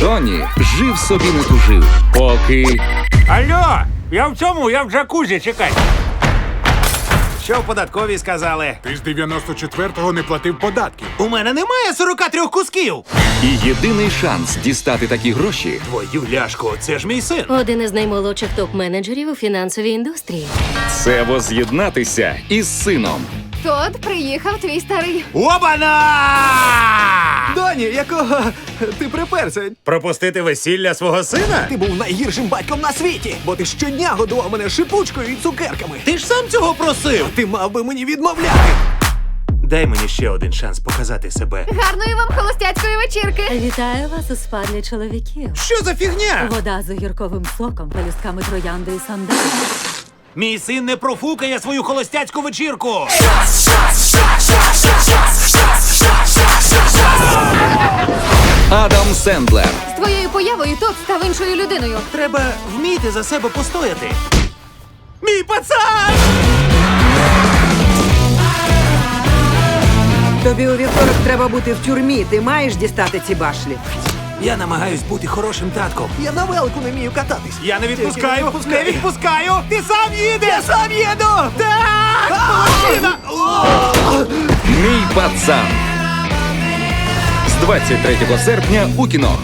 Доні жив собі не тужив, поки Алло, я в цьому, я в джакузі, чекай. Що в податковій сказали? Ти з 94-го не платив податків. У мене немає 43 кусків. і єдиний шанс дістати такі гроші Твою ляшку, це ж мій син. Один із наймолодших топ-менеджерів у фінансовій індустрії. це воз'єднатися із сином. Тот приїхав твій старий. Обана! Якого ти приперся? Пропустити весілля свого сина? Ти був найгіршим батьком на світі, бо ти щодня годував мене шипучкою і цукерками. Ти ж сам цього просив. Ти мав би мені відмовляти. Дай мені ще один шанс показати себе. Гарної вам холостяцької вечірки. Вітаю вас у спальні чоловіків. Що за фігня? Вода з огірковим соком, пелюстками троянди і сандалу. Мій син не профукає свою холостяцьку вечірку. Сендлер, З твоєю появою тот став іншою людиною. Треба вміти за себе постояти. Мій пацан! Тобі у вівторок треба бути в тюрмі. Ти маєш дістати ці башлі. Я намагаюсь бути хорошим татком. Я на велику не вмію кататись. Я не відпускаю, не не відпускаю. відпускаю! Ти сам їдеш! Я сам їду! Так! Мій пацан. З 23 серпня у кіно.